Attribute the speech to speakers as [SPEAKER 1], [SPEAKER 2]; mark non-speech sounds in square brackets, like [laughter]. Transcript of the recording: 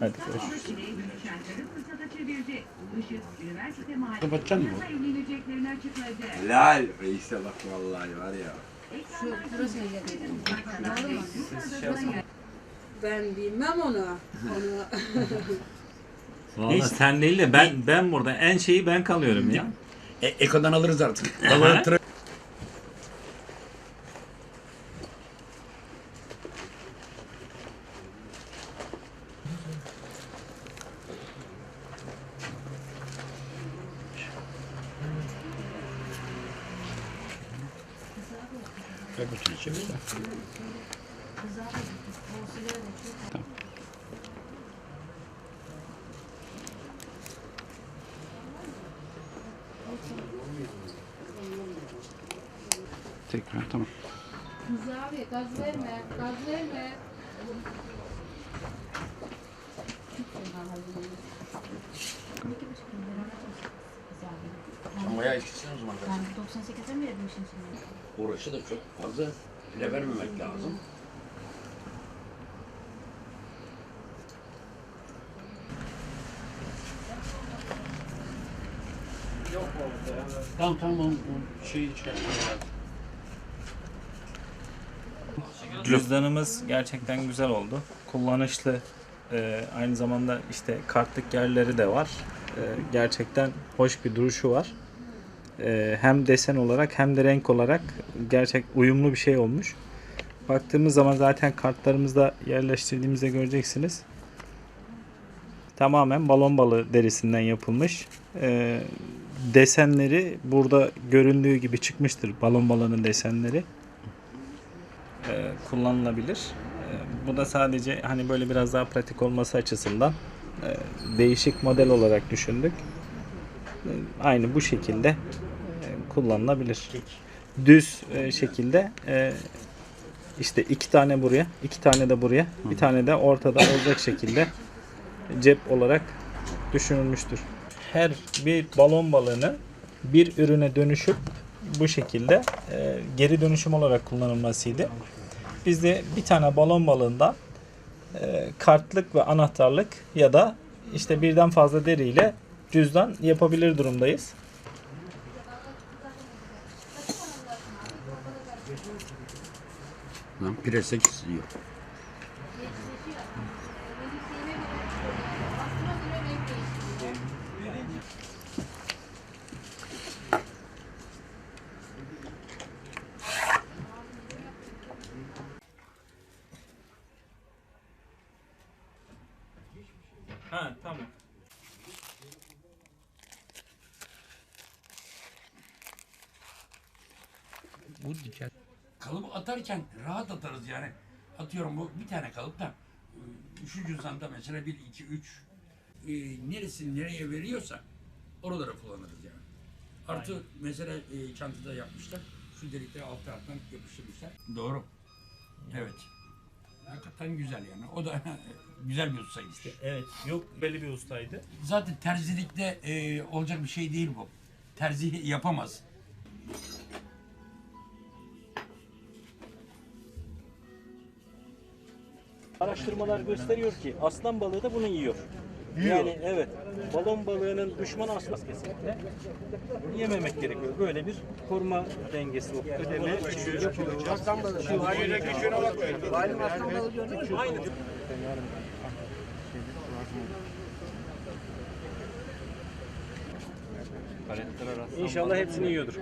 [SPEAKER 1] Hadi görüşürüz.
[SPEAKER 2] Kapatacaksın mı?
[SPEAKER 3] Helal reise bak vallahi var ya.
[SPEAKER 4] Şu burası?
[SPEAKER 5] Ben bilmem onu. Onu [laughs]
[SPEAKER 1] Valla sen değil de ben ben burada en şeyi ben kalıyorum ya.
[SPEAKER 2] E, Eko'dan alırız artık. Balığı tra- Ver bakayım içeri. Tekrar tamam.
[SPEAKER 4] Rıza abi gaz verme, gaz verme.
[SPEAKER 2] Sen bayağı eskisin o zaman.
[SPEAKER 4] Ben 98'e mi vermişim şimdi?
[SPEAKER 2] Uğraşı da çok fazla. Bile vermemek lazım. Tamam tamam o şeyi çıkartmaya lazım.
[SPEAKER 1] Cüzdanımız gerçekten güzel oldu. Kullanışlı. Ee, aynı zamanda işte kartlık yerleri de var. Ee, gerçekten hoş bir duruşu var. Ee, hem desen olarak hem de renk olarak gerçek uyumlu bir şey olmuş. Baktığımız zaman zaten kartlarımızda yerleştirdiğimizde göreceksiniz. Tamamen balon balığı derisinden yapılmış. Ee, desenleri burada göründüğü gibi çıkmıştır balon balığının desenleri e, kullanılabilir. E, bu da sadece hani böyle biraz daha pratik olması açısından e, değişik model olarak düşündük. Aynı bu şekilde e, kullanılabilir. Düz e, şekilde e, işte iki tane buraya, iki tane de buraya, bir tane de ortada olacak şekilde cep olarak düşünülmüştür. Her bir balon balığını bir ürüne dönüşüp bu şekilde e, geri dönüşüm olarak kullanılmasıydı. Biz de bir tane balon balığından e, kartlık ve anahtarlık ya da işte birden fazla deriyle cüzdan yapabilir durumdayız.
[SPEAKER 2] Lan prese çiziyor.
[SPEAKER 1] Ha tamam.
[SPEAKER 2] Bu diken. Kalıbı atarken rahat atarız yani. Atıyorum bu bir tane kalıptan. e, Şu cüzdanda mesela 1, 2, 3 e, neresini nereye veriyorsa oralara kullanırız yani. Artı mesela e, çantada yapmışlar. Şu delikleri alt taraftan yapıştırmışlar. Doğru. Evet. Hakikaten güzel yani. O da [laughs] güzel bir ustaymış.
[SPEAKER 1] Evet yok belli bir ustaydı.
[SPEAKER 2] Zaten terzilikte e, olacak bir şey değil bu. Terzi yapamaz.
[SPEAKER 6] Araştırmalar gösteriyor ki aslan balığı da bunu yiyor. Yani evet balon balığının düşmanı aslan kesinlikle. Yememek gerekiyor. Böyle bir koruma dengesi o. Ödeme yapılacak. Aslan balığı. Aynı. İnşallah hepsini yiyordur.